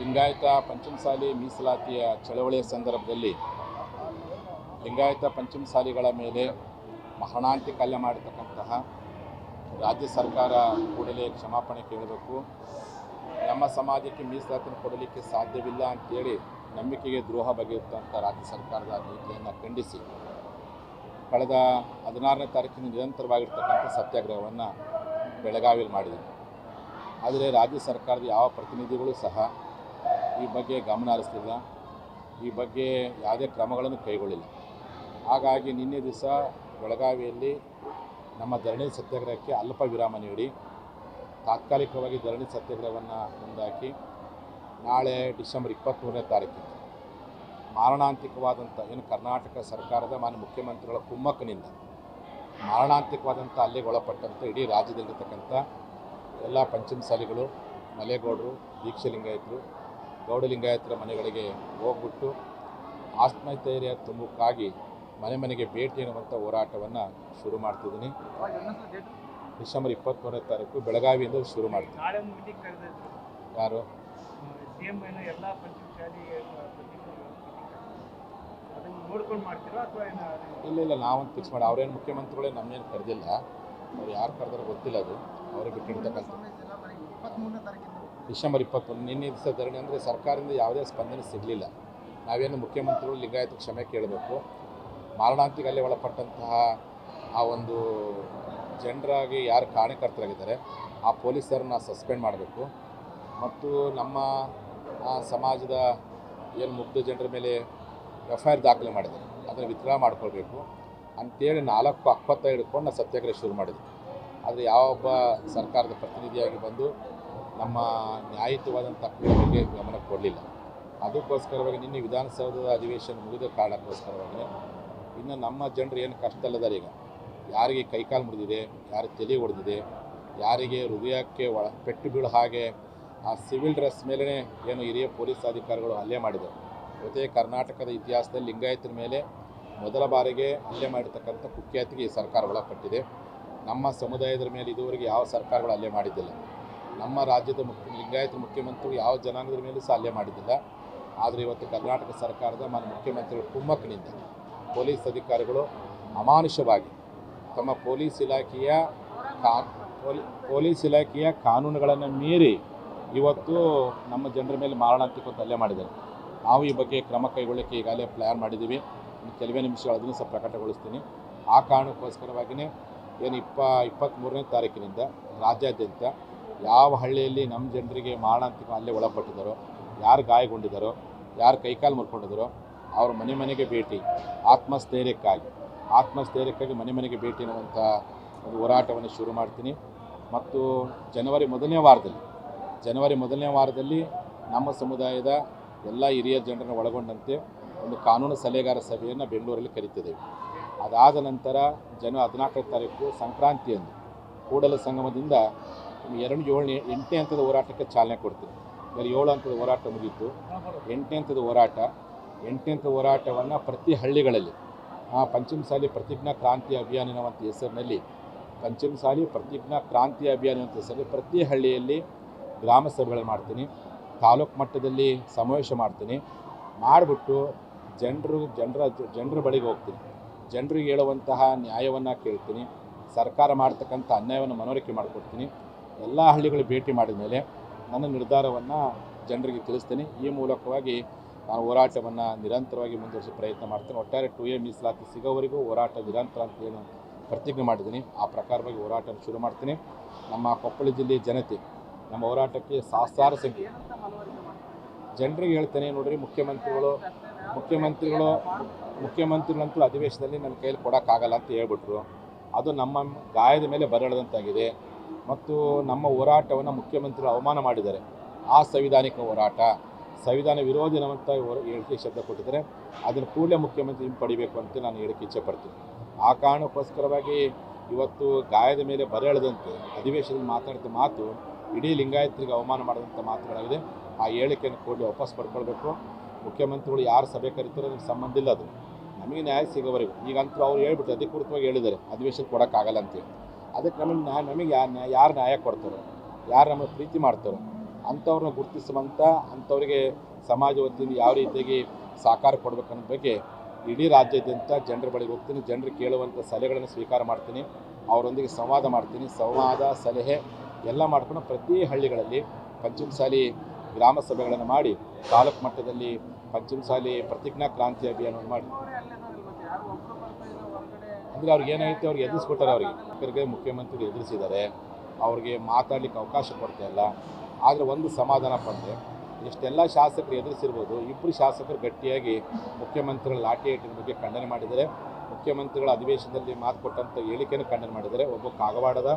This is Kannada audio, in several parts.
ಲಿಂಗಾಯತ ಪಂಚಮಸಾಲಿ ಮೀಸಲಾತಿಯ ಚಳವಳಿಯ ಸಂದರ್ಭದಲ್ಲಿ ಲಿಂಗಾಯತ ಪಂಚಮಸಾಲಿಗಳ ಮೇಲೆ ಮರಣಾಂತಿಕ ಹಲ್ಲೆ ಮಾಡಿರ್ತಕ್ಕಂತಹ ರಾಜ್ಯ ಸರ್ಕಾರ ಕೂಡಲೇ ಕ್ಷಮಾಪಣೆ ಕೇಳಬೇಕು. ನಮ್ಮ ಸಮಾಜಕ್ಕೆ ಮೀಸಲಾತಿಯನ್ನು ಕೊಡಲಿಕ್ಕೆ ಸಾಧ್ಯವಿಲ್ಲ ಅಂತೇಳಿ ನಂಬಿಕೆಗೆ ದ್ರೋಹ ಬಗೆಯುತ್ತಂಥ ರಾಜ್ಯ ಸರ್ಕಾರದ ನೀತಿಯನ್ನು ಖಂಡಿಸಿ ಕಳೆದ ಹದಿನಾರನೇ ತಾರೀಕಿನ ನಿರಂತರವಾಗಿರ್ತಕ್ಕಂಥ ಸತ್ಯಾಗ್ರಹವನ್ನು ಬೆಳಗಾವಿಯಲ್ಲಿ ಮಾಡಿದೆ. ಆದರೆ ರಾಜ್ಯ ಸರ್ಕಾರದ ಯಾವ ಪ್ರತಿನಿಧಿಗಳು ಸಹ ಈ ಬಗ್ಗೆ ಗಮನ ಹರಿಸ್ತಿಲ್ಲ ಈ ಬಗ್ಗೆ ಯಾವುದೇ ಕ್ರಮಗಳನ್ನು ಕೈಗೊಳ್ಳಿಲ್ಲ. ಹಾಗಾಗಿ ನಿನ್ನೆ ದಿವಸ ಬೆಳಗಾವಿಯಲ್ಲಿ ನಮ್ಮ ಧರಣಿ ಸತ್ಯಾಗ್ರಹಕ್ಕೆ ಅಲ್ಪ ವಿರಾಮ ನೀಡಿ, ತಾತ್ಕಾಲಿಕವಾಗಿ ಧರಣಿ ಸತ್ಯಾಗ್ರಹವನ್ನು ಮುಂದಾಕಿ, ನಾಳೆ ಡಿಸೆಂಬರ್ ಇಪ್ಪತ್ತ್ಮೂರನೇ ತಾರೀಕಿಗೆ ಮಾರಣಾಂತಿಕವಾದಂಥ ಏನು ಕರ್ನಾಟಕ ಸರ್ಕಾರದ ಮಾನ್ಯ ಮುಖ್ಯಮಂತ್ರಿಗಳ ಕುಮ್ಮಕ್ಕನಿಂದ ಮಾರಣಾಂತಿಕವಾದಂಥ ಅಲ್ಲಿಗೆ ಒಳಪಟ್ಟಂಥ ಇಡೀ ರಾಜ್ಯದಲ್ಲಿರ್ತಕ್ಕಂಥ ಎಲ್ಲ ಪಂಚಮಸಾಲಿಗಳು, ಮಲೆಗೌಡರು ದೀಕ್ಷೆ ಲಿಂಗಾಯತರು ಗೌಡ ಲಿಂಗಾಯತರ ಮನೆಗಳಿಗೆ ಹೋಗ್ಬಿಟ್ಟು ಆತ್ಮಸ್ಥೈರ್ಯ ತುಂಬಕ್ಕಾಗಿ ಮನೆ ಮನೆಗೆ ಭೇಟಿ ಎನ್ನುವಂಥ ಹೋರಾಟವನ್ನು ಶುರು ಮಾಡ್ತಿದ್ದೀನಿ. ಡಿಸೆಂಬರ್ ಇಪ್ಪತ್ತ್ಮೂರನೇ ತಾರೀಕು ಬೆಳಗಾವಿಯಿಂದ ಶುರು ಮಾಡ್ತೀನಿ. ಯಾರು? ಸಿ ಎಂ ಏನೋ ಎಲ್ಲ ಪಂಚಮಸಾಲಿ ಅದನ್ನು ನೋಡ್ಕೊಂಡು ಮಾಡ್ತೀರೋ ಅಥವಾ ಇಲ್ಲ ಇಲ್ಲ ನಾವಂತ ಫಿಕ್ಸ್ ಮಾಡಿ. ಅವ್ರೇನು ಮುಖ್ಯಮಂತ್ರಿಗಳೇ ನಮ್ಮೇನು ಕರೆದಿಲ್ಲ. ಅವ್ರು ಯಾರು ಕರೆದಾರೋ ಗೊತ್ತಿಲ್ಲ ಅದು. ಅವ್ರಿಗೆ ಬಿಟ್ಟಿರ್ತಕ್ಕಂಥ ಡಿಸೆಂಬರ್ ಇಪ್ಪತ್ತೊಂದು ನಿನ್ನೆ ದಿವಸ ಧರಣಿ ಅಂದರೆ ಸರ್ಕಾರದಿಂದ ಯಾವುದೇ ಸ್ಪಂದನೆ ಸಿಗಲಿಲ್ಲ. ನಾವೇನು ಮುಖ್ಯಮಂತ್ರಿಗಳು ಲಿಂಗಾಯತ ಕ್ಷಮೆ ಕೇಳಬೇಕು. ಮಾರಣಾಂತಿಕ ಒಳಪಟ್ಟಂತಹ ಆ ಒಂದು ಜನರಾಗಿ ಯಾರು ಕಾರಣಕರ್ತರಾಗಿದ್ದಾರೆ ಆ ಪೊಲೀಸರನ್ನ ಸಸ್ಪೆಂಡ್ ಮಾಡಬೇಕು. ಮತ್ತು ನಮ್ಮ ಸಮಾಜದ ಏನು ಮುಗ್ಧ ಜನರ ಮೇಲೆ ಎಫ್ ಐ ಆರ್ ದಾಖಲೆ ಮಾಡಿದೆ ಅದನ್ನು ವಿತ್ಡ್ರಾ ಮಾಡ್ಕೊಳ್ಬೇಕು. ಅಂತೇಳಿ ನಾಲ್ಕು ಅಪ್ಪತ್ತ ಹಿಡ್ಕೊಂಡು ನಾವು ಸತ್ಯಾಗ್ರಹ ಶುರು ಮಾಡಿದೆ ಆದರೆ ಯಾವೊಬ್ಬ ಸರ್ಕಾರದ ಪ್ರತಿನಿಧಿಯಾಗಿ ಬಂದು ನಮ್ಮ ನ್ಯಾಯಯುತವಾದಂಥ ಬಗ್ಗೆ ಗಮನ ಕೊಡಲಿಲ್ಲ. ಅದಕ್ಕೋಸ್ಕರವಾಗಿ ನಿನ್ನೆ ವಿಧಾನಸೌಧದ ಅಧಿವೇಶನ ಮುಗಿದ ಕಾರಣಕ್ಕೋಸ್ಕರವಾಗಿ ಇನ್ನು ನಮ್ಮ ಜನರು ಏನು ಕಷ್ಟದಲ್ಲಿದ್ದಾರೆ ಈಗ? ಯಾರಿಗೆ ಕೈಕಾಲು ಮುಡಿದಿದೆ ಯಾರಿಗೆ ತಲೆ ಹೊಡೆದಿದೆ ಯಾರಿಗೆ ಹೃದಯಕ್ಕೆ ಒಳ, ಪೆಟ್ಟು ಬೀಳು ಹಾಗೆ ಆ ಸಿವಿಲ್ ಡ್ರೆಸ್ ಮೇಲೇ ಏನು ಹಿರಿಯ ಪೊಲೀಸ್ ಅಧಿಕಾರಿಗಳು ಹಲ್ಲೆ ಮಾಡಿದರು ಜೊತೆ ಕರ್ನಾಟಕದ ಇತಿಹಾಸದಲ್ಲಿ ಲಿಂಗಾಯತರ ಮೇಲೆ ಮೊದಲ ಬಾರಿಗೆ ಹಲ್ಲೆ ಮಾಡಿರ್ತಕ್ಕಂಥ ಕುಖ್ಯಾತಿಗೆ ಈ ಸರ್ಕಾರ ಒಳಪಟ್ಟಿದೆ. ನಮ್ಮ ಸಮುದಾಯದ ಮೇಲೆ ಇದುವರೆಗೆ ಯಾವ ಸರ್ಕಾರಗಳು ಹಲ್ಲೆ ಮಾಡಿದ್ದಿಲ್ಲ. ನಮ್ಮ ರಾಜ್ಯದ ಮುಖ್ಯ ಲಿಂಗಾಯತ ಮುಖ್ಯಮಂತ್ರಿ ಯಾವ ಜನಾಂಗದ ಮೇಲೂ ಸಾಲ್ಯ ಮಾಡಿದ್ದಿಲ್ಲ. ಆದರೆ ಇವತ್ತು ಕರ್ನಾಟಕ ಸರ್ಕಾರದ ಮಾನ್ಯ ಮುಖ್ಯಮಂತ್ರಿಗಳ ಕುಮ್ಮಕ್ಕಿನಿಂದ ಪೊಲೀಸ್ ಅಧಿಕಾರಿಗಳು ಅಮಾನುಷವಾಗಿ ತಮ್ಮ ಪೊಲೀಸ್ ಇಲಾಖೆಯ ಕಾ, ಪೊಲೀ, ಪೊಲೀಸ್ ಇಲಾಖೆಯ ಕಾನೂನುಗಳನ್ನು ಮೀರಿ ಇವತ್ತು ನಮ್ಮ ಜನರ ಮೇಲೆ ಮಾರಣಾಂತಿಕ ಹಲ್ಲೆ ಮಾಡಿದ್ದಾರೆ. ನಾವು ಈ ಬಗ್ಗೆ ಕ್ರಮ ಕೈಗೊಳ್ಳಕ್ಕೆ ಈಗಾಗಲೇ ಪ್ಲ್ಯಾನ್ ಮಾಡಿದ್ದೀವಿ. ಕೆಲವೇ ನಿಮಿಷಗಳು ಅದನ್ನು ಸಹ ಪ್ರಕಟಗೊಳಿಸ್ತೀನಿ. ಆ ಕಾರಣಕ್ಕೋಸ್ಕರವಾಗಿಯೇ ಏನು ಇಪ್ಪ ಇಪ್ಪತ್ತ್ಮೂರನೇ ತಾರೀಕಿನಿಂದ ರಾಜ್ಯಾದ್ಯಂತ ಯಾವ ಹಳ್ಳಿಯಲ್ಲಿ ನಮ್ಮ ಜನರಿಗೆ ಮಾರಣಾಂತಿಕ ಅಲ್ಲೇ ಒಳಪಟ್ಟಿದ್ದಾರೋ ಯಾರು ಗಾಯಗೊಂಡಿದ್ದಾರೋ ಯಾರು ಕೈಕಾಲು ಮುರ್ಕೊಂಡಿದ್ದಾರೋ ಅವ್ರ ಮನೆ ಮನೆಗೆ ಭೇಟಿ, ಆತ್ಮಸ್ಥೈರ್ಯಕ್ಕಾಗಿ. ಆತ್ಮಸ್ಥೈರ್ಯಕ್ಕಾಗಿ ಮನೆ ಮನೆಗೆ ಭೇಟಿ ಅನ್ನುವಂಥ ಒಂದು ಹೋರಾಟವನ್ನು ಶುರು ಮಾಡ್ತೀನಿ. ಮತ್ತು ಜನವರಿ ಮೊದಲನೇ ವಾರದಲ್ಲಿ, ಜನವರಿ ಮೊದಲನೇ ವಾರದಲ್ಲಿ ನಮ್ಮ ಸಮುದಾಯದ ಎಲ್ಲ ಹಿರಿಯ ಜನರನ್ನು ಒಳಗೊಂಡಂತೆ ಒಂದು ಕಾನೂನು ಸಲಹೆಗಾರ ಸಭೆಯನ್ನು ಬೆಂಗಳೂರಲ್ಲಿ ಕರೀತಿದ್ದೇವೆ. ಅದಾದ ನಂತರ ಜನ ಹದಿನಾಲ್ಕನೇ ತಾರೀಕು ಸಂಕ್ರಾಂತಿಯಂದು, ಕೂಡಲ ಸಂಗಮದಿಂದ ಎರಡು ಏಳು ಎಂಟನೇ ಹಂತದ ಹೋರಾಟಕ್ಕೆ ಚಾಲನೆ ಕೊಡ್ತೀವಿ ಈಗ ಏಳು ಹಂತದ ಹೋರಾಟ ಮುಗೀತು. ಎಂಟನೇ ಹಂತದ ಹೋರಾಟ, ಎಂಟನೇ ಹಂತದ ಹೋರಾಟವನ್ನು ಪ್ರತಿ ಹಳ್ಳಿಗಳಲ್ಲಿ, ಆ ಪಂಚಮಸಾಲಿ ಪ್ರತಿಜ್ಞಾ ಕ್ರಾಂತಿ ಅಭಿಯಾನ ಎನ್ನುವಂಥ ಹೆಸರಿನಲ್ಲಿ, ಪಂಚಮಸಾಲಿ ಪ್ರತಿಜ್ಞಾ ಕ್ರಾಂತಿ ಅಭಿಯಾನ ಎನ್ನುವಂಥ ಹೆಸರಲ್ಲಿ ಪ್ರತಿ ಹಳ್ಳಿಯಲ್ಲಿ ಗ್ರಾಮ ಸಭೆಗಳನ್ನು ಮಾಡ್ತೀನಿ. ತಾಲೂಕು ಮಟ್ಟದಲ್ಲಿ ಸಮಾವೇಶ ಮಾಡ್ತೀನಿ. ಮಾಡಿಬಿಟ್ಟು ಜನರು, ಜನರ ಜನರ ಬಳಿಗೆ ಹೋಗ್ತೀನಿ. ಜನರಿಗೆ ಹೇಳುವಂತಹ ನ್ಯಾಯವನ್ನು ಕೇಳ್ತೀನಿ. ಸರ್ಕಾರ ಮಾಡ್ತಕ್ಕಂಥ ಅನ್ಯಾಯವನ್ನು ಮನವರಿಕೆ ಮಾಡಿಕೊಡ್ತೀನಿ. ಎಲ್ಲ ಹಳ್ಳಿಗಳು ಭೇಟಿ ಮಾಡಿದ ಮೇಲೆ ನನ್ನ ನಿರ್ಧಾರವನ್ನು ಜನರಿಗೆ ತಿಳಿಸ್ತೀನಿ. ಈ ಮೂಲಕವಾಗಿ ನಾನು ಹೋರಾಟವನ್ನು ನಿರಂತರವಾಗಿ ಮುಂದುವರಿಸೋ ಪ್ರಯತ್ನ ಮಾಡ್ತೇನೆ. ಒಟ್ಟಾರೆ ಟು ಎ ಮೀಸಲಾತಿ ಸಿಗೋವರೆಗೂ ಹೋರಾಟ ನಿರಂತರ ಅಂತ ಏನು ಪ್ರತಿಜ್ಞೆ ಮಾಡಿದ್ದೀನಿ. ಆ ಪ್ರಕಾರವಾಗಿ ಹೋರಾಟ ಶುರು ಮಾಡ್ತೀನಿ. ನಮ್ಮ ಕೊಪ್ಪಳ ಜಿಲ್ಲೆಯ ಜನತೆ ನಮ್ಮ ಹೋರಾಟಕ್ಕೆ ಸಹಸ್ರಾರು ಸಂಖ್ಯೆ ಜನರಿಗೆ ಹೇಳ್ತೇನೆ ನೋಡ್ರಿ, ಮುಖ್ಯಮಂತ್ರಿಗಳು ಮುಖ್ಯಮಂತ್ರಿಗಳು, ಮುಖ್ಯಮಂತ್ರಿಗಳಂತೂ ಅಧಿವೇಶನದಲ್ಲಿ ನನ್ನ ಕೈಯಲ್ಲಿ ಕೊಡೋಕ್ಕಾಗಲ್ಲ ಅಂತ ಹೇಳ್ಬಿಟ್ರು. ಅದು ನಮ್ಮ ಗಾಯದ ಮೇಲೆ ಬರೆಳೆದಂತಾಗಿದೆ. ಮತ್ತು ನಮ್ಮ ಹೋರಾಟವನ್ನು ಮುಖ್ಯಮಂತ್ರಿಗಳು ಅವಮಾನ ಮಾಡಿದ್ದಾರೆ. ಆ ಸಂವಿಧಾನಿಕ ಹೋರಾಟ, ಸಂವಿಧಾನ ವಿರೋಧಿ ಅಂತ ಹೊರ- ಹೇಳಿಕೆ ಶಬ್ದ ಕೊಟ್ಟಿದ್ದಾರೆ. ಅದನ್ನು ಕೂಡಲೇ ಮುಖ್ಯಮಂತ್ರಿ ಹಿಂಪಡಿಬೇಕು ಅಂತ ನಾನು ಹೇಳಕ್ಕೆ ಇಚ್ಛೆ ಪಡ್ತೀನಿ. ಆ ಕಾರಣಕ್ಕೋಸ್ಕರವಾಗಿ ಇವತ್ತು ಗಾಯದ ಮೇಲೆ ಬರೆಳೆದಂತೆ ಅಧಿವೇಶನದಲ್ಲಿ ಮಾತಾಡಿದ ಮಾತು ಇಡೀ ಲಿಂಗಾಯತರಿಗೆ ಅವಮಾನ ಮಾಡಿದಂಥ ಮಾತುಗಳಾಗಿದೆ. ಆ ಹೇಳಿಕೆಯನ್ನು ಕೂಡಲೇ ವಾಪಸ್ ಪಡ್ಕೊಳ್ಬೇಕು. ಮುಖ್ಯಮಂತ್ರಿಗಳು ಯಾರು ಸಭೆ ಕರೀತಾರೋ ಅದಕ್ಕೆ ಸಂಬಂಧ ಇಲ್ಲ ಅದು. ನಮಗೆ ನ್ಯಾಯ ಸಿಗೋವರೆಗೂ, ಈಗಂತೂ ಅವ್ರು ಹೇಳ್ಬಿಟ್ಟು ಅಧಿಕೃತವಾಗಿ ಹೇಳಿದ್ದಾರೆ. ಅಧಿವೇಶನ ಕೊಡೋಕ್ಕಾಗಲ್ಲ ಅಂತೇಳಿ ಅದಕ್ಕೆ ನಮಗೆ ನಮಗೆ ಯಾರು ನ್ಯಾಯ ಯಾರು ನ್ಯಾಯ ಕೊಡ್ತಾರೋ? ಯಾರು ನಮಗೆ ಪ್ರೀತಿ ಮಾಡ್ತಾರೋ? ಅಂಥವ್ರನ್ನ ಗುರುತಿಸುವಂಥ, ಅಂಥವ್ರಿಗೆ ಸಮಾಜ ವತಿಯಿಂದ ಯಾವ ರೀತಿಯಾಗಿ ಸಹಕಾರ ಕೊಡಬೇಕನ್ನೋ ಬಗ್ಗೆ ಇಡೀ ರಾಜ್ಯಾದ್ಯಂತ ಜನರ ಬಳಿಗೆ ಹೋಗ್ತೀನಿ. ಜನರು ಕೇಳುವಂಥ ಸಲಹೆಗಳನ್ನು ಸ್ವೀಕಾರ ಮಾಡ್ತೀನಿ. ಅವರೊಂದಿಗೆ ಸಂವಾದ ಮಾಡ್ತೀನಿ. ಸಂವಾದ, ಸಲಹೆ ಎಲ್ಲ ಮಾಡ್ಕೊಂಡು ಪ್ರತಿ ಹಳ್ಳಿಗಳಲ್ಲಿ ಪಂಚಮಸಾಲಿ ಗ್ರಾಮ ಸಭೆಗಳನ್ನು ಮಾಡಿ ತಾಲೂಕು ಮಟ್ಟದಲ್ಲಿ ಪಂಚಮಸಾಲಿ ಪ್ರತಿಜ್ಞಾ ಕ್ರಾಂತಿ ಅಭಿಯಾನವನ್ನು ಮಾಡಿ. ಅಂದರೆ ಅವ್ರಿಗೆ ಏನಾಗುತ್ತೆ ಅವ್ರಿಗೆ ಎದುರಿಸ್ಬಿಟ್ಟಾರೆ ಅವರಿಗೆ. ಅವ್ರಿಗೆ ಮುಖ್ಯಮಂತ್ರಿ ಎದುರಿಸಿದ್ದಾರೆ. ಅವ್ರಿಗೆ ಮಾತಾಡಲಿಕ್ಕೆ ಅವಕಾಶ ಕೊಡ್ತಾ ಇಲ್ಲ. ಆದರೆ ಒಂದು ಸಮಾಧಾನ ಪಡೆದೆ ಎಷ್ಟೆಲ್ಲ ಶಾಸಕರು ಎದುರಿಸಿರ್ಬೋದು. ಇಬ್ಬರು ಶಾಸಕರು ಗಟ್ಟಿಯಾಗಿ ಮುಖ್ಯಮಂತ್ರಿಗಳ ಲಾಠಿ ಏಟಿನ ಬಗ್ಗೆ ಖಂಡನೆ ಮಾಡಿದ್ದಾರೆ. ಮುಖ್ಯಮಂತ್ರಿಗಳ ಅಧಿವೇಶನದಲ್ಲಿ ಮಾತು ಕೊಟ್ಟಂಥ ಹೇಳಿಕೆಯನ್ನು ಖಂಡನೆ ಮಾಡಿದ್ದಾರೆ. ಒಬ್ಬ ಕಾಗವಾಡದ,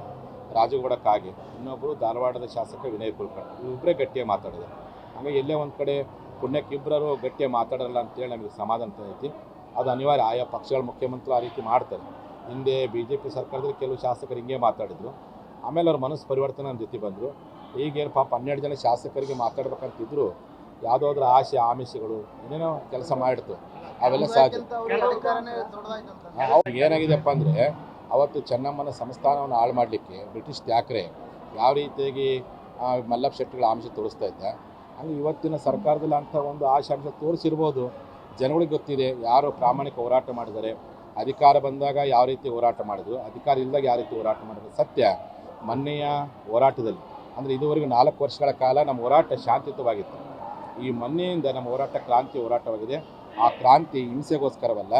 ರಾಜಗೌಡ ಕಾಗೆ. ಇನ್ನೊಬ್ಬರು ಧಾರವಾಡದ ಶಾಸಕ ವಿನಯ್ ಕುಲಕರ್ಣಿ. ಇಬ್ಬರೇ ಗಟ್ಟಿಯಾಗಿ ಮಾತಾಡಿದರು ಹಾಗೆ ಎಲ್ಲೇ ಒಂದು ಕಡೆ ಪುಣ್ಯಕ್ಕಿಬ್ಬರು ಗಟ್ಟಿಯಾಗಿ ಮಾತಾಡಲ್ಲ ಅಂತೇಳಿ ನಮಗೆ ಸಮಾಧಾನ ಐತಿ ಅದು ಅನಿವಾರ್ಯ. ಆಯಾ ಪಕ್ಷಗಳ ಮುಖ್ಯಮಂತ್ರಿ ಆ ರೀತಿ ಮಾಡ್ತಾರೆ. ಹಿಂದೆ ಬಿ ಜೆ ಪಿ ಸರ್ಕಾರದಲ್ಲಿ ಕೆಲವು ಶಾಸಕರು ಹಿಂಗೆ ಮಾತಾಡಿದ್ರು. ಆಮೇಲೆ ಅವ್ರ ಮನಸ್ಸು ಪರಿವರ್ತನೆ ನನ್ನ ಜೊತೆ ಬಂದರು. ಈಗೇನು ಪಾಪ ಹನ್ನೆರಡು ಜನ ಶಾಸಕರಿಗೆ ಮಾತಾಡ್ಬೇಕಂತಿದ್ರು. ಯಾವುದಾದ್ರೂ ಆಸೆ, ಆಮಿಷಗಳು, ಏನೇನೋ ಕೆಲಸ ಮಾಡಿತು ಅವೆಲ್ಲ ಸಾಧ್ಯ. ಅವ್ರಿಗೆ ಏನಾಗಿದೆಯಪ್ಪ ಅಂದರೆ ಅವತ್ತು ಚೆನ್ನಮ್ಮನ ಸಂಸ್ಥಾನವನ್ನು ಹಾಳು ಮಾಡಲಿಕ್ಕೆ ಬ್ರಿಟಿಷ್ ತ್ಯಾಕ್ರೆ ಯಾವ ರೀತಿಯಾಗಿ ಮಲ್ಲಪ್ಪ ಶೆಟ್ಟಿಗಳ ಆಮಿಷ ತೋರಿಸ್ತಾ ಇದ್ದ. ಹಂಗೆ ಇವತ್ತಿನ ಸರ್ಕಾರದಲ್ಲಿ ಅಂಥ ಒಂದು ಆಶಾಂಶ ತೋರಿಸಿರ್ಬೋದು. ಜನಗಳಿಗೆ ಗೊತ್ತಿದೆ ಯಾರು ಪ್ರಾಮಾಣಿಕ ಹೋರಾಟ ಮಾಡಿದ್ದಾರೆ. ಅಧಿಕಾರ ಬಂದಾಗ ಯಾವ ರೀತಿ ಹೋರಾಟ ಮಾಡಿದ್ರು ಅಧಿಕಾರ ಇಲ್ಲದಾಗ ಯಾವ ರೀತಿ ಹೋರಾಟ ಮಾಡಿದ್ರು. ಸತ್ಯ ಮೊನ್ನೆಯ ಹೋರಾಟದಲ್ಲಿ ಅಂದರೆ ಇದುವರೆಗೂ ನಾಲ್ಕು ವರ್ಷಗಳ ಕಾಲ ನಮ್ಮ ಹೋರಾಟ ಶಾಂತಿಯುತವಾಗಿತ್ತು. ಈ ಮೊನ್ನೆಯಿಂದ ನಮ್ಮ ಹೋರಾಟ ಕ್ರಾಂತಿ ಹೋರಾಟವಾಗಿದೆ. ಆ ಕ್ರಾಂತಿ ಹಿಂಸೆಗೋಸ್ಕರವಲ್ಲ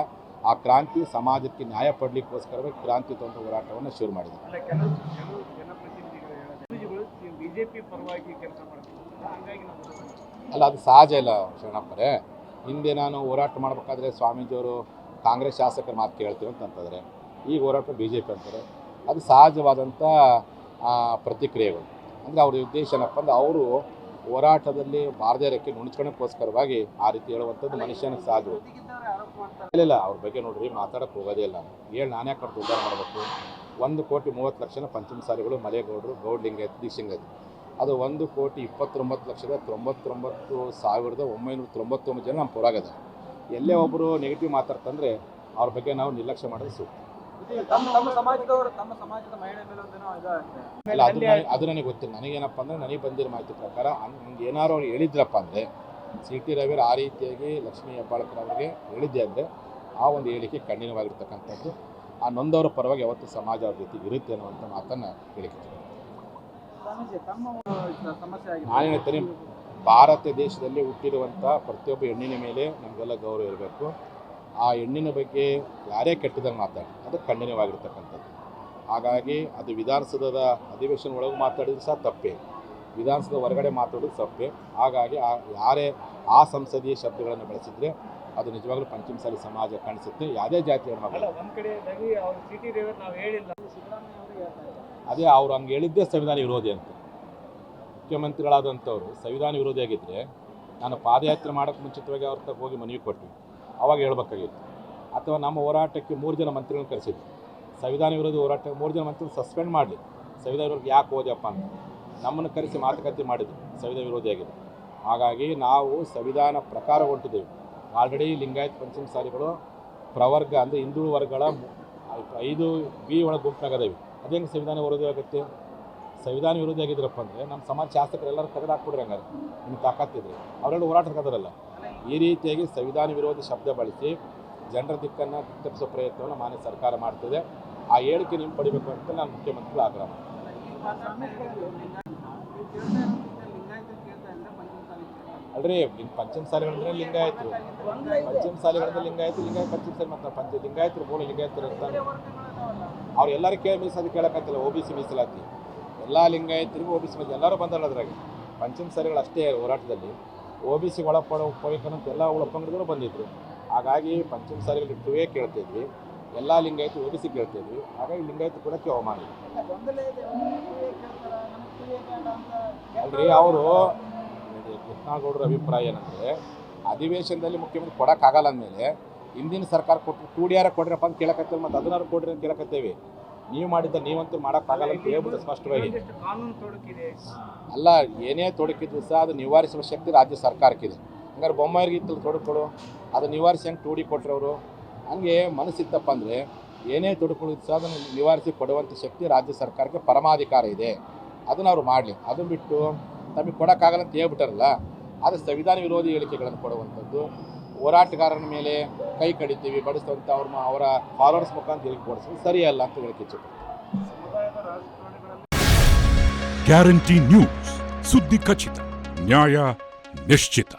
ಆ ಕ್ರಾಂತಿ ಸಮಾಜಕ್ಕೆ ನ್ಯಾಯ ಪಡಲಿಕ್ಕೋಸ್ಕರವೇ ಕ್ರಾಂತಿ ತಂದು ಹೋರಾಟವನ್ನು ಶುರು ಮಾಡಿದೆ ಅಲ್ಲ ಅದು ಸಹಜ ಇಲ್ಲ ಶರಣಪ್ಪರೇ. ಹಿಂದೆ ನಾನು ಹೋರಾಟ ಮಾಡಬೇಕಾದ್ರೆ ಸ್ವಾಮೀಜಿಯವರು ಕಾಂಗ್ರೆಸ್ ಶಾಸಕರ ಮಾತು ಕೇಳ್ತೀವಿ ಅಂತ ಅಂತಂದರೆ ಈಗ ಹೋರಾಟ ಬಿ ಜೆ ಪಿ ಅಂತಾರೆ. ಅದು ಸಹಜವಾದಂಥ ಪ್ರತಿಕ್ರಿಯೆಗಳು. ಅಂದರೆ ಅವ್ರ ಉದ್ದೇಶ ಏನಪ್ಪ ಅಂದರೆ ಅವರು ಹೋರಾಟದಲ್ಲಿ ಬಾರದೇರಕ್ಕೆ ರೆಕ್ಕೆ ನುಣ್ಸ್ಕೊಳಕ್ಕೋಸ್ಕರವಾಗಿ ಆ ರೀತಿ ಹೇಳುವಂಥದ್ದು ಮನುಷ್ಯನ ಸಾಧು ಇಲ್ಲ ಅವ್ರ ಬಗ್ಗೆ ನೋಡ್ರಿ ಮಾತಾಡಕ್ಕೆ ಹೋಗೋದೇ ಇಲ್ಲ. ಹೇಳಿ ನಾನೇ ಕಡೆ ಉದ್ದಾರ ಮಾಡಬೇಕು? ಒಂದು ಕೋಟಿ ಮೂವತ್ತು ಲಕ್ಷನ ಪಂಚಮಸಾಲಿಗಳು ಮಲೆಗೌಡರು ಗೌಡ್ಲಿಂಗ್ ದೀಕ್ಷಿಂಗ್ ದೀಕ್ಷಿಂಗಾಯತ್ ಅದು ಒಂದು ಕೋಟಿ ಇಪ್ಪತ್ತೊಂಬತ್ತು ಲಕ್ಷದ ತೊಂಬತ್ತೊಂಬತ್ತು ಸಾವಿರದ ಒಂಬೈನೂರ ತೊಂಬತ್ತೊಂಬತ್ತು ಜನ ನಮ್ಮ ಪುರಾಗದ. ಎಲ್ಲೇ ಒಬ್ಬರು ನೆಗೆಟಿವ್ ಮಾತಾಡ್ತಂದ್ರೆ ಅವ್ರ ಬಗ್ಗೆ ನಾವು ನಿರ್ಲಕ್ಷ್ಯ ಮಾಡೋದು ಸೂಕ್ತ. ಇಲ್ಲ ಅದು ನನಗೆ ಅದು ನನಗೆ ಗೊತ್ತಿಲ್ಲ. ನನಗೇನಪ್ಪ ಅಂದರೆ ನನಗೆ ಬಂದಿರೋ ಮಾಹಿತಿ ಪ್ರಕಾರ ಹಂಗೆ ಏನಾರು ಅವ್ರು ಹೇಳಿದ್ರಪ್ಪ ಅಂದರೆ ಸಿ ಟಿ ರವಿಯವರು ಆ ರೀತಿಯಾಗಿ ಲಕ್ಷ್ಮೀ ಹೆಬ್ಬಾಳ್ಕರ್ ಅವರಿಗೆ ಹೇಳಿದ್ದೆ ಅಂದರೆ ಆ ಒಂದು ಹೇಳಿಕೆ ಖಂಡಿತವಾಗಿರ್ತಕ್ಕಂಥದ್ದು. ಆ ನೊಂದವರ ಪರವಾಗಿ ಯಾವತ್ತು ಸಮಾಜ ಅವ್ರ ಜೊತೆಗೆ ಇರುತ್ತೆ ಅನ್ನುವಂಥ ಮಾತನ್ನು ಹೇಳಿಕೆ ಸ್ವಾಮೀಜಿ ತಮ್ಮ ಒಂದು ಸಮಸ್ಯೆ ಆಗಿದೆ ನಾನು ಹೇಳ್ತೀನಿ, ಭಾರತ ದೇಶದಲ್ಲಿ ಹುಟ್ಟಿರುವಂಥ ಪ್ರತಿಯೊಬ್ಬ ಹೆಣ್ಣಿನ ಮೇಲೆ ನಮಗೆಲ್ಲ ಗೌರವ ಇರಬೇಕು. ಆ ಹೆಣ್ಣಿನ ಬಗ್ಗೆ ಯಾರೇ ಕೆಟ್ಟದಾಗ ಮಾತಾಡಿ, ಅದು ಖಂಡನೀಯವಾಗಿರ್ತಕ್ಕಂಥದ್ದು. ಹಾಗಾಗಿ ಅದು ವಿಧಾನಸೌಧದ ಅಧಿವೇಶನ ಒಳಗೆ ಮಾತಾಡಿದ್ರು ಸಹ ತಪ್ಪೇ. ವಿಧಾನಸೌಧ ಹೊರಗಡೆ ಮಾತಾಡೋದು ತಪ್ಪೇ. ಹಾಗಾಗಿ ಆ ಯಾರೇ ಆ ಸಂಸದೀಯ ಶಬ್ದಗಳನ್ನು ಬಳಸಿದರೆ ಅದು ನಿಜವಾಗ್ಲೂ ಪಂಚಮಸಾಲಿ ಸಮಾಜ ಕಾಣಿಸುತ್ತೆ. ಯಾವುದೇ ಜಾತಿ ಹೆಣ್ಮಕ್ಳು ಅದೇ ಅವ್ರು ಹಂಗೆ ಹೇಳಿದ್ದೇ ಸಂವಿಧಾನ ವಿರೋಧಿ ಅಂತ. ಮುಖ್ಯಮಂತ್ರಿಗಳಾದಂಥವ್ರು ಸಂವಿಧಾನ ವಿರೋಧಿ ಆಗಿದ್ದರೆ ನಾನು ಪಾದಯಾತ್ರೆ ಮಾಡೋಕ್ಕೆ ಮುಂಚಿತವಾಗಿ ಅವ್ರ ತಗ ಹೋಗಿ ಮನವಿ ಕೊಟ್ವಿ. ಅವಾಗ ಹೇಳ್ಬೇಕಾಗಿತ್ತು. ಅಥವಾ ನಮ್ಮ ಹೋರಾಟಕ್ಕೆ ಮೂರು ಜನ ಮಂತ್ರಿಗಳನ್ನ ಕರೆಸಿದ್ರು ಸಂವಿಧಾನ ವಿರೋಧಿ ಹೋರಾಟ ಮೂರು ಜನ ಮಂತ್ರಿಗಳು ಸಸ್ಪೆಂಡ್ ಮಾಡಲಿ. ಸಂವಿಧಾನ ವಿರೋಧಿ ಯಾಕೆ ಓದ್ಯಪ್ಪ ಅಂತ. ನಮ್ಮನ್ನು ಕರೆಸಿ ಮಾತುಕತೆ ಮಾಡಿದ್ರು. ಸಂವಿಧಾನ ವಿರೋಧಿಯಾಗಿದೆ ಹಾಗಾಗಿ ನಾವು ಸಂವಿಧಾನ ಪ್ರಕಾರ ಹೊರಟಿದ್ದೇವೆ. ಆಲ್ರೆಡಿ ಲಿಂಗಾಯತ್ ಪಂಚಮಸಾಲಿಗಳು ಪ್ರವರ್ಗ ಅಂದರೆ ಹಿಂದೂ ವರ್ಗಗಳ ಐದು ಬಿ ಒಳಗೆ ಗುಂಪಿನಾಗದೇವಿ ಅದೇ ಹೆಂಗೆ ಸಂವಿಧಾನ ವಿರೋಧಿ ಆಗುತ್ತೆ? ಸಂವಿಧಾನ ವಿರೋಧಿ ಆಗಿದ್ರಪ್ಪ ಅಂದರೆ ನಮ್ಮ ಸಮಾಜ ಶಾಸಕರೆಲ್ಲರೂ ತೆಗೆದು ಹಾಕ್ಬಿಡ್ರಿ ಹಂಗಾರೆ. ನಿಮ್ಗೆ ತಾಕತ್ತಿದ್ರೆ. ಅವರೆಲ್ಲ ಹೋರಾಟಕ್ಕಾದ್ರಲ್ಲ ಈ ರೀತಿಯಾಗಿ ಸಂವಿಧಾನ ವಿರೋಧಿ ಶಬ್ದ ಬಳಸಿ ಜನರ ದಿಕ್ಕನ್ನು ತಪ್ಪಿಸೋ ಪ್ರಯತ್ನವನ್ನು ಮಾನ್ಯ ಸರ್ಕಾರ ಮಾಡ್ತಿದೆ. ಆ ಹೇಳಿಕೆ ನೀವು ಪಡಿಬೇಕು ಅಂತ ನಾನು ಮುಖ್ಯಮಂತ್ರಿಗಳು ಆಗ್ರಹ. ಅಲ್ರಿ ಲಿಂಗ ಪಂಚಮಸಾಲಿಗಳಂದ್ರೆ ಲಿಂಗಾಯತರು. ಪಂಚಮಸಾಲಿಗಳಂದ್ರೆ ಲಿಂಗಾಯತರು, ಲಿಂಗಾಯತ ಪಂಚಮಸಾಲಿ ಮತ್ತು ಪಂಚ ಲಿಂಗಾಯತರು ಮೂಲ ಲಿಂಗಾಯತರು ಅಂತ. ಅವ್ರು ಎಲ್ಲರೂ ಕೇಳಿ ಮೀಸಲಾತಿ ಕೇಳಕತ್ತಿಲ್ಲ ಓ ಬಿ ಸಿ ಮೀಸಲಾತಿ. ಎಲ್ಲ ಲಿಂಗಾಯತರಿಗೂ ಓ ಬಿ ಸಿ ಮೀಸಲಾತಿ. ಎಲ್ಲರೂ ಬಂದರು ಅದರಾಗೆ. ಪಂಚಮ ಸರಿಗಳು ಅಷ್ಟೇ ಹೋರಾಟದಲ್ಲಿ. ಒ ಬಿ ಸಿ ಒಳಪಡ ಉಪಯೋಗಕ್ಕಂತ ಎಲ್ಲ ಒಳಪಂಗಡಿಗಳು ಬಂದಿದ್ರು. ಹಾಗಾಗಿ ಪಂಚಮ ಸಾರಿಗಳು ಇಟ್ಟುವೇ ಕೇಳ್ತಿದ್ವಿ. ಎಲ್ಲ ಲಿಂಗಾಯತ ಒ ಬಿ ಸಿ ಕೇಳ್ತಿದ್ವಿ. ಹಾಗಾಗಿ ಲಿಂಗಾಯತ ಕೂಡ ಅವಮಾನ ಅಲ್ರಿ ಅವರು ಕೃಷ್ಣಗೌಡರ ಅಭಿಪ್ರಾಯ ಏನಂದರೆ ಅಧಿವೇಶನದಲ್ಲಿ ಮುಖ್ಯಮಂತ್ರಿ ಕೊಡೋಕ್ಕಾಗಲ್ಲ ಅಂದಮೇಲೆ ಹಿಂದಿನ ಸರ್ಕಾರ ಕೊಟ್ಟರು ಟೂ ಡಿ ಆರ್ ಕೊಡ್ರಪ್ಪ ಅಂತ ಕೇಳಕತ್ತೇವೆ ಮತ್ತು ಅದನ್ನಾರು ಕೊಡ್ರಿ ಅಂತ ಕೇಳಕತ್ತೇವೆ. ನೀವು ಮಾಡಿದ್ದ ನೀವಂತೂ ಮಾಡೋಕ್ಕಾಗಲ್ಲ ಅಂತ ಹೇಳ್ಬಿಟ್ಟು ಸ್ಪಷ್ಟವಾಗಿ. ಅಲ್ಲ ಏನೇ ತೊಡಕಿದ್ರು ಸಹ ಅದು ನಿವಾರಿಸುವ ಶಕ್ತಿ ರಾಜ್ಯ ಸರ್ಕಾರಕ್ಕಿದೆ ಹಂಗಾರೆ ಬೊಮ್ಮಾಯಿಗೆ ಇತ್ತು ತೊಡಕೊಡು ಅದು ನಿವಾರಿಸಿ ಹೆಂಗೆ ಟೂಡಿ ಕೊಟ್ಟರವರು ಹಂಗೆ ಮನಸ್ಸಿತ್ತಪ್ಪ ಅಂದರೆ ಏನೇ ತೊಡಕೊಳ್ಳೋದು ಸಹ ಅದನ್ನು ನಿವಾರಿಸಿ ಕೊಡುವಂಥ ಶಕ್ತಿ ರಾಜ್ಯ ಸರ್ಕಾರಕ್ಕೆ ಪರಮಾಧಿಕಾರ ಇದೆ. ಅದನ್ನು ಅವರು ಮಾಡಲಿ. ಅದನ್ನು ಬಿಟ್ಟು ತಮಗೆ ಕೊಡೋಕ್ಕಾಗಲ್ಲ ಅಂತ ಹೇಳ್ಬಿಟ್ಟಾರಲ್ಲ ಆದರೆ ಸಂವಿಧಾನ ವಿರೋಧಿ ಹೇಳಿಕೆಗಳನ್ನು ಕೊಡುವಂಥದ್ದು ಹೋರಾಟಗಾರನ ಮೇಲೆ ಕೈ ಕಡಿತೀವಿ ಬಡಿಸ್ತಂತ ಅವ್ರ ಅವರ ಫಾಲೋವರ್ಸ್ ಮುಖಾಂತರ ಹೇಳಿಕೆ ಕೊಡಿಸೋದು ಸರಿಯಲ್ಲ ಅಂತ ಹೇಳಕ್ಕೆ ಗ್ಯಾರಂಟಿ ನ್ಯೂಸ್, ಸುದ್ದಿ ಖಚಿತ, ನ್ಯಾಯ ನಿಶ್ಚಿತ.